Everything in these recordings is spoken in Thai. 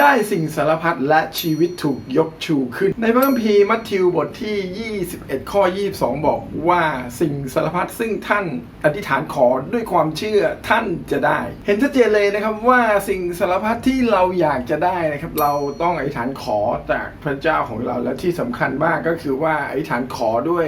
ได้สิ่งสารพัดและชีวิตถูกยกชูขึ้น ในพระคัมภีร์มัทธิวบทที่ 21 ข้อ 22 บอกว่าสิ่งสารพัดซึ่งท่านอธิษฐานขอด้วยความเชื่อท่านจะได้ เห็นชัดเจนเลยนะครับว่าสิ่งสารพัดที่เราอยากจะได้นะครับ เราต้องอธิษฐานขอจากพระเจ้าของเราและที่สำคัญมากก็คือว่าอธิษฐานขอด้วย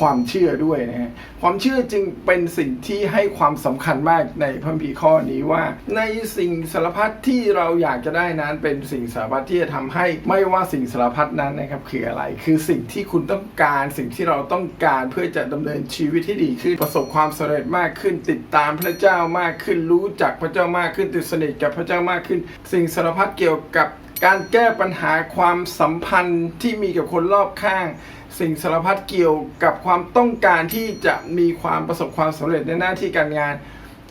ความเชื่อด้วยนะฮะความเชื่อจึงเป็นสิ่งที่ให้ความสำคัญมากในพระคัมภีข้อนี้ว่า ในสิ่งสารพัดที่เราอยากจะได้นั้นเป็นสิ่งสารพัดที่จะทำให้ไม่ว่าสิ่งสารพัดนั้นนะครับคืออะไร คือสิ่งที่คุณต้องการสิ่งที่เราต้องการเพื่อจะดำเนินชีวิตที่ดีขึ้นประสบความสำเร็จมากขึ้น ติดตามพระเจ้ามากขึ้นรู้จักพระเจ้ามากขึ้นติดสนิทกับพระเจ้ามากขึ้น สิ่งสารพัดเกี่ยวกับ การแก้ปัญหาความสัมพันธ์ที่มีกับคนรอบข้าง สิ่งสารพัดเกี่ยวกับความต้องการที่จะมีความประสบความสำเร็จในหน้าที่การงาน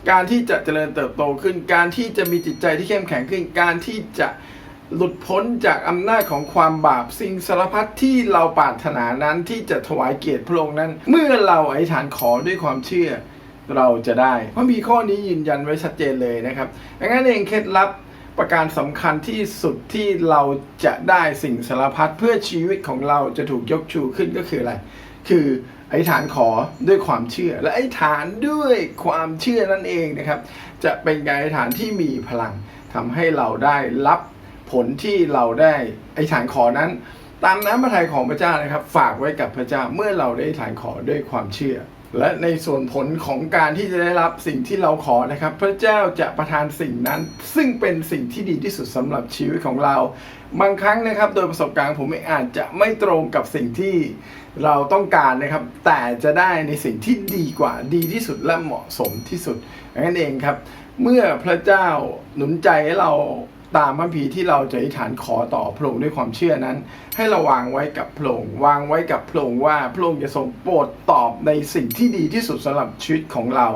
การที่จะเจริญเติบโตขึ้น การที่จะมีจิตใจที่เข้มแข็งขึ้น การที่จะหลุดพ้นจากอำนาจของความบาปสิ่งสารพัดที่เราปรารถนานั้นที่จะถวายเกียรติพระองค์นั้น เมื่อเราอธิษฐานขอด้วยความเชื่อเราจะได้ เพราะมีข้อนี้ยืนยันไว้ชัดเจนเลยนะครับดังนั้นเองเคล็ดลับ ประการสำคัญที่สุดที่เราจะได้สิ่งสารพัดเพื่อชีวิตของเราจะถูกยกชูขึ้นก็คืออะไร คืออธิษฐานขอด้วยความเชื่อ และอธิษฐานด้วยความเชื่อนั่นเองนะครับ จะเป็นการอธิษฐานที่มีพลังทำให้เราได้รับผลที่เราได้อธิษฐานขอนั้น ตามน้ำพระทัยของพระเจ้านะครับ ฝากไว้กับพระเจ้าเมื่อเราได้อธิษฐานขอด้วยความเชื่อ และในส่วนผลของการที่จะได้รับสิ่งที่เราขอนะครับ พระเจ้าจะประทานสิ่งนั้น ซึ่งเป็นสิ่งที่ดีที่สุดสำหรับชีวิตของเรา บางครั้งนะครับ โดยประสบการณ์ผมเองอาจจะไม่ตรงกับสิ่งที่เราต้องการนะครับ แต่จะได้ในสิ่งที่ดีกว่าดีที่สุดและเหมาะสมที่สุดนั้นเองครับ เมื่อพระเจ้าหนุนใจให้เรา ตามพระพีที่เราจะอธิษฐานขอต่อพระองค์ด้วยความเชื่อนั้น ให้เราวางไว้กับพระองค์วางไว้กับพระองค์ว่าพระองค์จะทรงโปรดตอบในสิ่งที่ดีที่สุดสำหรับชีวิตของเรา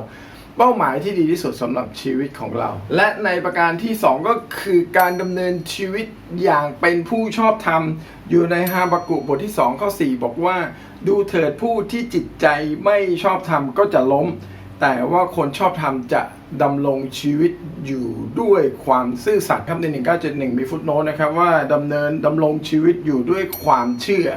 เป้าหมายที่ดีที่สุดสำหรับชีวิตของเรา และในประการที่ 2 ก็คือการดำเนินชีวิตอย่างเป็นผู้ชอบธรรม อยู่ในฮาบากุบทที่2ข้อ4บอกว่า ดูเถิดผู้ที่จิตใจไม่ชอบธรรมก็จะล้ม แต่ว่าคนชอบธรรมจะดำรงชีวิตอยู่ด้วยความซื่อสัตย์ครับใน 1971 มีฟุตโนนะครับว่าดำเนินดำรงชีวิตอยู่ด้วยความเชื่อ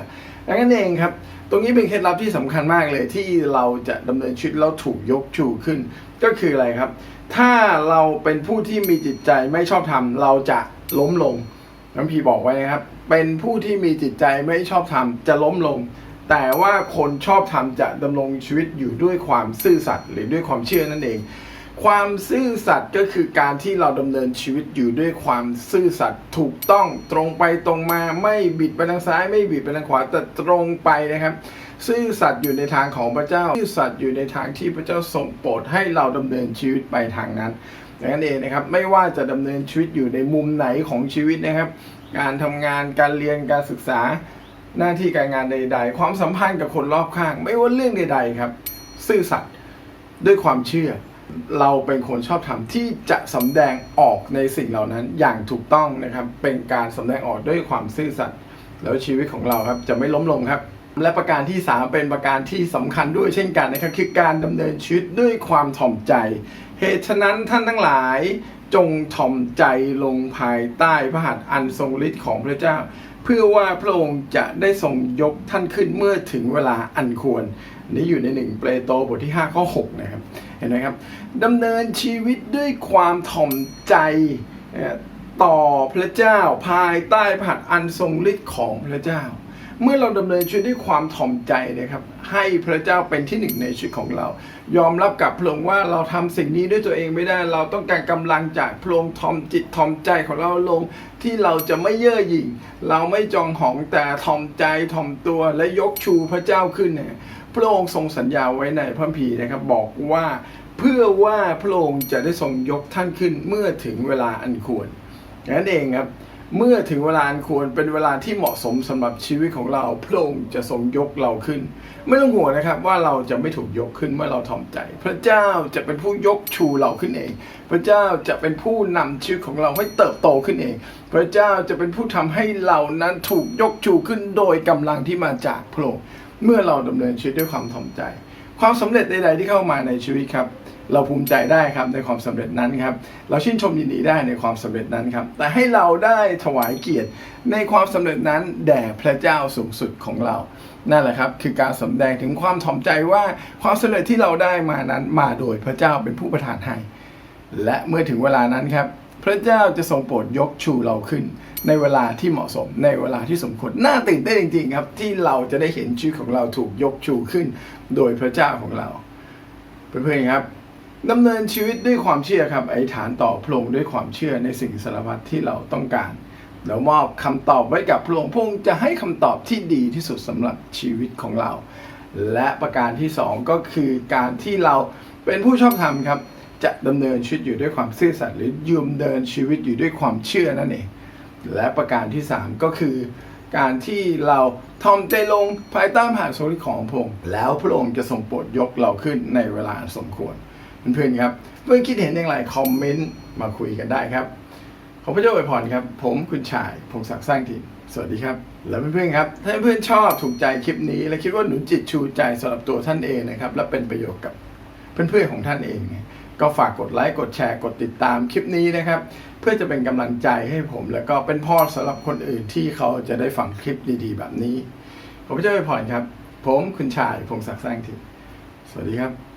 ดังนั้นเองครับ ตรงนี้เป็นเคล็ดลับที่สำคัญมากเลยที่เราจะดำเนินชีวิตแล้วถูกยกชูขึ้น ก็คืออะไรครับ ถ้าเราเป็นผู้ที่มีจิตใจไม่ชอบธรรมเราจะล้มลงน้ำพีบอกไว้นะครับ เป็นผู้ที่มีจิตใจไม่ชอบธรรมจะล้มลง แต่ว่าคนชอบธรรมจะดำรงชีวิตอยู่ด้วยความซื่อสัตย์หรือด้วยความเชื่อนั่นเอง ความซื่อสัตย์ก็คือการที่เราดำเนินชีวิตอยู่ด้วยความซื่อสัตย์ถูกต้องตรงไปตรงมาไม่บิดไปทางซ้าย ไม่บิดไปทางขวาแต่ตรงไปนะครับ ซื่อสัตย์อยู่ในทางของพระเจ้า ซื่อสัตย์อยู่ในทางที่พระเจ้าทรงโปรดให้เราดำเนินชีวิตไปทางนั้นดังนั้นเองนะครับไม่ว่าจะดำเนินชีวิตอยู่ในมุมไหนของชีวิตนะครับ การทำงานการเรียนการศึกษา หน้าที่การงานใด ๆ ความสัมพันธ์กับคนรอบข้าง ไม่ว่าเรื่องใด ๆ ครับ ซื่อสัตย์ด้วยความเชื่อ เราเป็นคนชอบธรรมที่จะสำแดงออกในสิ่งเหล่านั้นอย่างถูกต้องนะครับ เป็นการสำแดงออกด้วยความซื่อสัตย์แล้วชีวิตของเราครับจะไม่ล้มลงครับ และประการที่ 3 เป็นประการที่สำคัญด้วยเช่นกันนะครับคือการดำเนินชีวิตด้วยความถ่อมใจ เหตุฉะนั้นท่านทั้งหลายจงถ่อมใจลงภายใต้พระหัตถ์อันทรงฤทธิ์ของพระเจ้า เพื่อว่าพระองค์จะได้ทรงยกท่านขึ้นเมื่อถึงเวลาอันควร นี่อยู่ในหนึ่งเปโตรบทที่5ข้อ6นะครับเห็นไหมครับดำเนินชีวิตด้วยความถ่อมใจต่อพระเจ้าภายใต้ผัดอันทรงฤทธิ์ของพระเจ้า เมื่อเราดำเนินชีวิตด้วยความถ่อมใจนะครับ ให้พระเจ้าเป็นที่หนึ่งในชีวิตของเรา ยอมรับกับพระองค์ว่าเราทำสิ่งนี้ด้วยตัวเองไม่ได้ เราต้องการกำลังจากพระองค์ถ่อมจิตถ่อมใจของเราลง ที่เราจะไม่เย่อหยิ่ง เราไม่จองหองแต่ถ่อมใจถ่อมตัวและยกชูพระเจ้าขึ้นเนี่ยพระองค์ทรงสัญญาไว้ในพระคัมภีนะครับ บอกว่าเพื่อว่าพระองค์จะได้ทรงยกท่านขึ้นเมื่อถึงเวลาอันควรนั่นเองครับ เมื่อถึงเวลาควรเป็นเวลาที่เหมาะสมสำหรับชีวิตของเราพระองค์จะทรงยกเราขึ้น ไม่ต้องห่วงนะครับว่าเราจะไม่ถูกยกขึ้นเมื่อเราถ่อมใจ พระเจ้าจะเป็นผู้ยกชูเราขึ้นเอง พระเจ้าจะเป็นผู้นำชีวิตของเราให้เติบโตขึ้นเอง พระเจ้าจะเป็นผู้ทำให้เรานั้นถูกยกชูขึ้นโดยกำลังที่มาจากพระองค์เมื่อเราดำเนินชีวิตด้วยความถ่อมใจ ความสำเร็จใด ๆ ที่เข้ามาในชีวิตครับ เราภูมิใจได้ครับในความสำเร็จนั้นครับ เราชื่นชมยินดีได้ในความสำเร็จนั้นครับ แต่ให้เราได้ถวายเกียรติในความสำเร็จนั้นแด่พระเจ้าสูงสุดของเรา นั่นแหละครับ คือการสำแดงถึงความถ่อมใจว่าความสำเร็จที่เราได้มานั้นมาโดยพระเจ้าเป็นผู้ประทานให้และเมื่อถึงเวลานั้นครับ พระเจ้าจะทรงโปรดยกชูเราขึ้น ในเวลาที่เหมาะสมในเวลาที่สมควรน่าตื่นเต้นจริงๆครับ ที่เราจะได้เห็นชีวิตของเราถูกยกชูขึ้น โดยพระเจ้าของเราเพื่อนๆครับดำเนินชีวิตด้วยความเชื่อครับอธิษฐานต่อพระองค์ด้วยความเชื่อในสิ่งสารพัดที่เราต้องการแล้วมอบคำตอบไว้กับพระองค์พระองค์จะให้คำตอบที่ดีที่สุดสำหรับชีวิตของเรา และประการที่สองก็คือการที่เราเป็นผู้ชอบธรรมครับ จะดำเนินชีวิตอยู่ด้วยความซื่อสัตย์หรือยืมเดินชีวิตอยู่ด้วยความเชื่อนั่นเองและประการที่ 3 ก็คือ การที่เราทอมใจลงภายใต้มหาสริของพระองค์แล้วพระองค์จะทรงโปรดยกเราขึ้นในเวลาสมควรเพื่อนๆครับ เพื่อนคิดเห็นอย่างไรคอมเมนต์มาคุยกันได้ครับขอพระเจ้าอวยพรครับ ผมคุณชายพงศักดิ์สร้างถิ่นสวัสดีครับ แล้วเพื่อนๆครับ ถ้าเพื่อนชอบถูกใจคลิปนี้ และคิดว่าหนุนจิตชูใจสำหรับตัวท่านเองนะครับ และเป็นประโยชน์กับเพื่อนๆของท่านเองเนี่ย ก็ฝากกดไลค์กดแชร์กดติดตามคลิปนี้นะครับ เพื่อจะเป็นกำลังใจให้ผม แล้วก็เป็นพ่อสำหรับคนอื่นที่เขาจะได้ฟังคลิปดีๆ แบบนี้ ผมจะไปผ่อวยพรครับ ผมคุณชายพงศักดิ์แสงถิ่นสวัสดีครับ